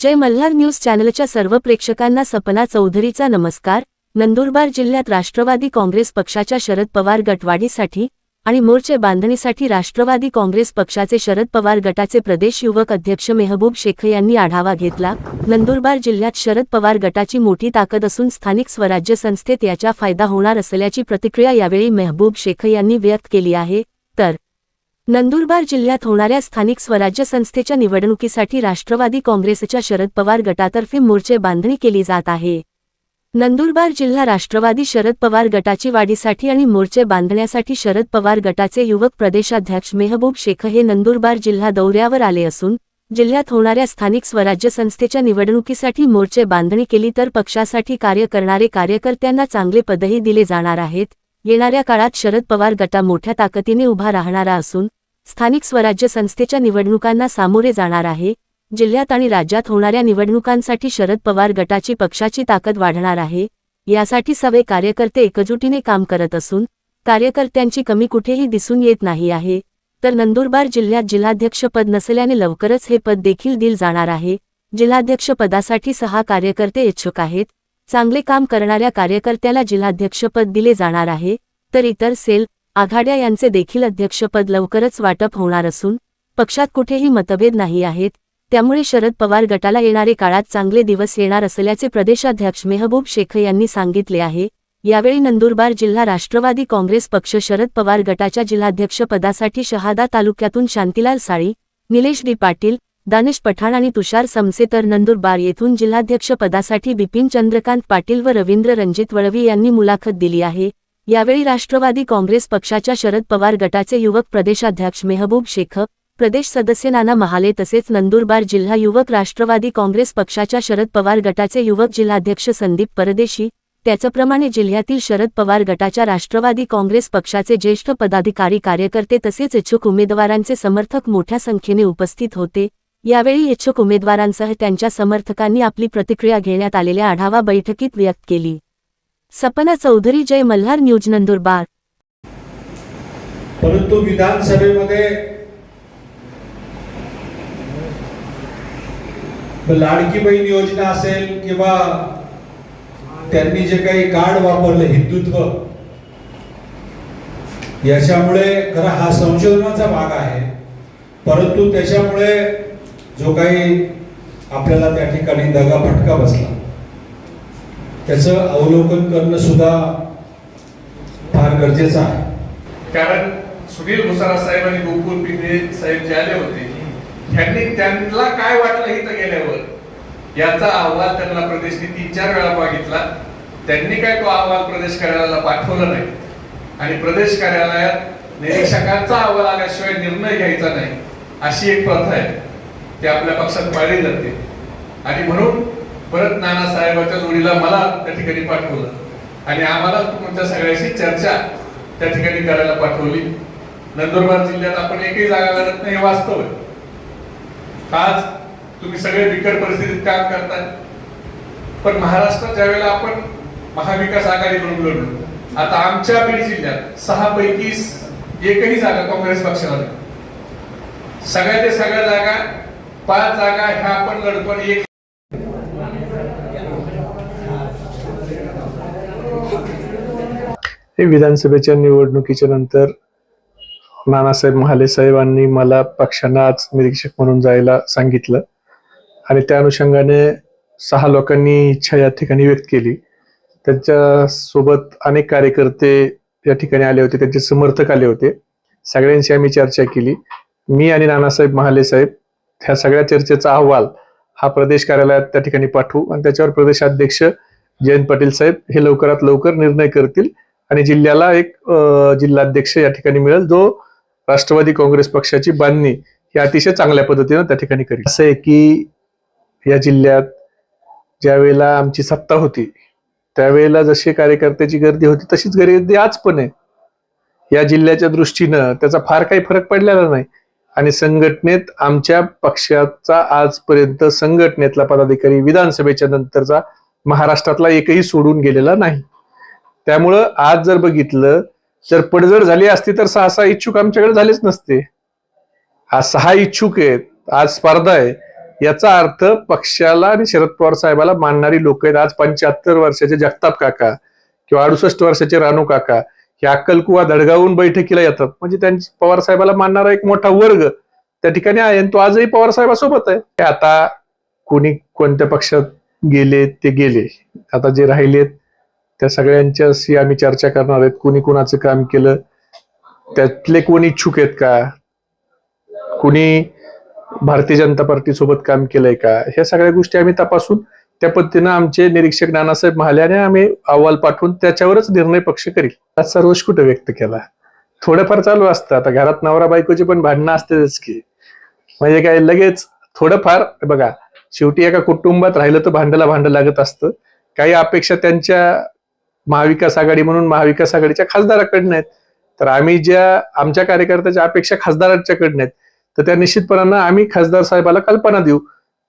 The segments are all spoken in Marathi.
जय मल्हार न्यूज चॅनलच्या सर्व प्रेक्षकांना सपना चौधरीचा नमस्कार. नंदुरबार जिल्ह्यात राष्ट्रवादी काँग्रेस पक्षाच्या शरद पवार गटवाढीसाठी आणि मोर्चे बांधणीसाठी राष्ट्रवादी काँग्रेस पक्षाचे शरद पवार गटाचे प्रदेश युवक अध्यक्ष मेहबूब शेख यांनी आढावा घेतला. नंदुरबार जिल्ह्यात शरद पवार गटाची मोठी ताकद असून स्थानिक स्वराज्य संस्थेत याचा फायदा होणार असल्याची प्रतिक्रिया यावेळी मेहबूब शेख यांनी व्यक्त केली आहे. तर नंदुरबार जिल्ह्यात होणाऱ्या स्थानिक स्वराज्य संस्थेच्या निवडणुकीसाठी राष्ट्रवादी काँग्रेसच्या शरद पवार गटातर्फे मोर्चे बांधणी केली जात आहे. नंदुरबार जिल्हा राष्ट्रवादी शरद पवार गटाची वाढीसाठी आणि मोर्चे बांधण्यासाठी शरद पवार गटाचे युवक प्रदेशाध्यक्ष मेहबूब शेख हे नंदुरबार जिल्हा दौऱ्यावर आले असून जिल्ह्यात होणाऱ्या स्थानिक स्वराज्य संस्थेच्या निवडणुकीसाठी मोर्चे बांधणी केली तर पक्षासाठी कार्य करणारे कार्यकर्त्यांना चांगले पदही दिले जाणार आहेत. येणाऱ्या काळात शरद पवार गटा मोठ्या ताकदीने उभा राहणारा असून स्थानिक स्वराज्य संस्थेच्या निवडणुकांना सामोरे जाणार आहे जिल्ह्यात आणि राज्यात होणाऱ्या निवडणुकांसाठी शरद पवार गटाची पक्षाची ताकद वाढणार आहे यासाठी सवे कार्यकर्ते एकजुटीने काम करत असून कार्यकर्त्यांची कमी कुठेही दिसून येत नाही आहे तर नंदुरबार जिल्ह्यात जिल्हाध्यक्षपद नसल्याने लवकरच हे पद देखील दिल जाणार आहे जिल्हाध्यक्षपदासाठी सहा कार्यकर्ते इच्छुक आहेत चांगले काम करणाऱ्या कार्यकर्त्याला जिल्हाध्यक्षपद दिले जाणार आहे तर इतर सेल आघाड्या यांचे देखील अध्यक्षपद लवकरच वाटप होणार असून पक्षात कुठेही मतभेद नाही आहेत त्यामुळे शरद पवार गटाला येणारे काळात चांगले दिवस येणार असल्याचे प्रदेशाध्यक्ष मेहबूब शेख यांनी सांगितले आहे. यावेळी नंदुरबार जिल्हा राष्ट्रवादी काँग्रेस पक्ष शरद पवार गटाच्या जिल्हाध्यक्षपदासाठी शहादा तालुक्यातून शांतीलाल साळी निलेश डी पाटील दानिश पठाण आणि तुषार समसे तर नंदुरबार येथून जिल्हाध्यक्षपदासाठी बिपिन चंद्रकांत पाटील व रवींद्र रणजित वळवी यांनी मुलाखत दिली आहे. यावेळी राष्ट्रवादी काँग्रेस पक्षाच्या शरद पवार गटाचे युवक प्रदेशाध्यक्ष मेहबूब शेख प्रदेश सदस्य नाना महाले तसेच नंदुरबार जिल्हा युवक राष्ट्रवादी काँग्रेस पक्षाच्या शरद पवार गटाचे युवक जिल्हाध्यक्ष संदीप परदेशी त्याचप्रमाणे जिल्ह्यातील शरद पवार गटाच्या राष्ट्रवादी काँग्रेस पक्षाचे ज्येष्ठ पदाधिकारी कार्यकर्ते तसेच इच्छुक उमेदवारांचे समर्थक मोठ्या संख्येने उपस्थित होते. यावेळी इच्छुक उमेदवारांसह त्यांच्या समर्थकांनी आपली प्रतिक्रिया घेण्यात आलेल्या आढावा बैठकीत व्यक्त केली. सपना चौधरी जय मल्हार न्यूज नंदुरबार. परंतु विधानसभेमध्ये लाडकी बहीण योजना असेल किंवा त्यांनी जे काही कार्ड वापरलं हिंदुत्व याच्यामुळे खरा हा संशोधनाचा भाग आहे. परंतु त्याच्यामुळे जो काही आपल्याला त्या ठिकाणी दगा फटका बसला. त्याचं अवलोकन करणं सुद्धा फार गरजेचं आहे. कारण सुनील मुसारा साहेब आणि गोकुल पिंगळे साहेब जे आले होते ह्यांनी त्यांना काय वाटलं इथं गेल्यावर? याचा अहवाल त्यांना प्रदेशने तीन चार वेळा मागितला. त्यांनी काय तो अहवाल प्रदेश कार्यालयाला पाठवला नाही. आणि प्रदेश कार्यालयात निरीक्षकांचा अहवाल आल्याशिवाय निर्णय घ्यायचा नाही अशी एक प्रथा आहे. ती आपल्या पक्षात पाळली जाते. आणि म्हणून परत नानासाहेबाच्या जोडीला मला त्या ठिकाणी पाठवलं. आणि आम्हाला तुमच्या सगळ्याशी चर्चा त्या ठिकाणी करायला पाठवली. नंदुरबार जिल्ह्यात आपण एकही जागा लढत नाही हे वास्तव आहे. आज तुम्ही सगळे बिकट परिस्थितीत काम करताय. पण महाराष्ट्रात ज्यावेळेला आपण महाविकास आघाडी म्हणून लढलो आता आमच्या बीड जिल्ह्यात सहा पैकी एकही जागा काँग्रेस पक्षाला नाही. सगळ्या ते सगळ्या जागा पाच जागा ह्या आपण लढतो आणि एक हे विधानसभेच्या निवडणुकीच्या नंतर नानासाहेब महाले साहेबांनी मला पक्षांना आज निरीक्षक म्हणून जायला सांगितलं. आणि त्या अनुषंगाने सहा लोकांनी इच्छा या ठिकाणी व्यक्त केली. त्यांच्यासोबत अनेक कार्यकर्ते या ठिकाणी आले होते त्यांचे समर्थक आले होते. सगळ्यांशी आम्ही चर्चा केली. मी आणि नानासाहेब महाले साहेब ह्या सगळ्या चर्चेचा अहवाल हा प्रदेश कार्यालयात त्या ठिकाणी पाठवू आणि त्याच्यावर प्रदेशाध्यक्ष जयंत पाटील साहेब हे लवकरात लवकर निर्णय करतील. आणि जिल्ह्याला एक जिल्हाध्यक्ष या ठिकाणी मिळेल जो राष्ट्रवादी काँग्रेस पक्षाची बांधणी ही अतिशय चांगल्या पद्धतीनं त्या ठिकाणी करेल. असं आहे की या जिल्ह्यात ज्या वेळेला आमची सत्ता होती त्यावेळेला जशी कार्यकर्त्याची गर्दी होती तशीच गर्दी आज पण आहे. या जिल्ह्याच्या दृष्टीनं त्याचा फार काही फरक पडलेला नाही. आणि संघटनेत आमच्या पक्षाचा आजपर्यंत संघटनेतला पदाधिकारी विधानसभेच्या नंतरचा महाराष्ट्रातला एकही सोडून गेलेला नाही. त्यामुळं आज जर बघितलं जर पडझड झाली असती तर सहा सहा इच्छुक आमच्याकडे झालेच नसते. आज सहा इच्छुक आहेत आज स्पर्धा आहे. याचा अर्थ पक्षाला आणि शरद पवार साहेबाला मानणारी लोक आहेत आज पंच्याहत्तर वर्षाचे जगताप काका किंवा अडुसष्ट वर्षाचे रानू काका. हे अक्कलकुवा धडगावून बैठकीला येतात. म्हणजे त्यांची पवार साहेबाला मानणारा एक मोठा वर्ग त्या ठिकाणी आहे आणि तो आजही पवार साहेबासोबत आहे. ते आता कोणी कोणत्या पक्षात गेले ते गेले. आता जे राहिलेत त्या सगळ्यांच्याशी आम्ही चर्चा करणार आहेत. कोणी कोणाचं काम केलं? त्यातले कोण इच्छुक आहेत का? कुणी भारतीय जनता पार्टी सोबत काम केलंय का? ह्या सगळ्या गोष्टी आम्ही तपासून त्या पद्धतीनं आमचे निरीक्षक नानासाहेब महाल्याने आम्ही अहवाल पाठवून त्याच्यावरच निर्णय पक्ष करील. असा रोष कुठे व्यक्त केला? थोडंफार चालू असतं. आता घरात नवरा बायकोची पण भांडणं असतेच की. म्हणजे काय लगेच थोडंफार बघा शेवटी एका कुटुंबात राहिलं तर भांडला भांड लागत असतं. काही अपेक्षा त्यांच्या महाविकास आघाडी म्हणून महाविकास आघाडीच्या खासदाराकडनं आहेत. तर आम्ही ज्या आमच्या कार्यकर्त्याच्या अपेक्षा खासदारांच्याकडनं आहेत तर त्या निश्चितपणानं आम्ही खासदार साहेबाला कल्पना देऊ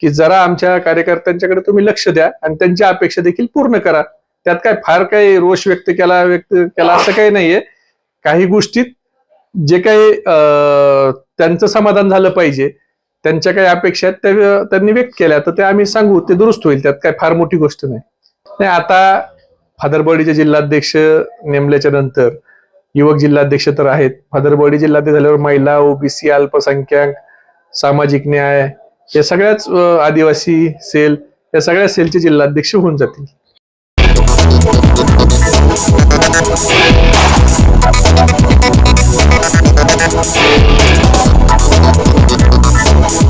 की जरा आमच्या कार्यकर्त्यांच्याकडे तुम्ही लक्ष द्या आणि त्यांच्या अपेक्षा देखील पूर्ण करा. त्यात काय फार काही रोष व्यक्त केला व्यक्त केला असं काही नाहीये. काही गोष्टीत जे काही त्यांचं समाधान झालं पाहिजे त्यांच्या काही अपेक्षा आहेत त्या त्यांनी व्यक्त केल्या तर ते आम्ही सांगू ते दुरुस्त होईल त्यात काय फार मोठी गोष्ट नाही. नाही आता फादरबर्डीचे जिल्हाध्यक्ष नेमल्याच्या नंतर युवक जिल्हाध्यक्ष तर आहेत. फादरबर्डी जिल्हाध्यक्ष झाल्यावर महिला ओबीसी अल्पसंख्याक सामाजिक न्याय या सगळ्याच आदिवासी सेल या सगळ्या सेलचे जिल्हाध्यक्ष होऊन जातील.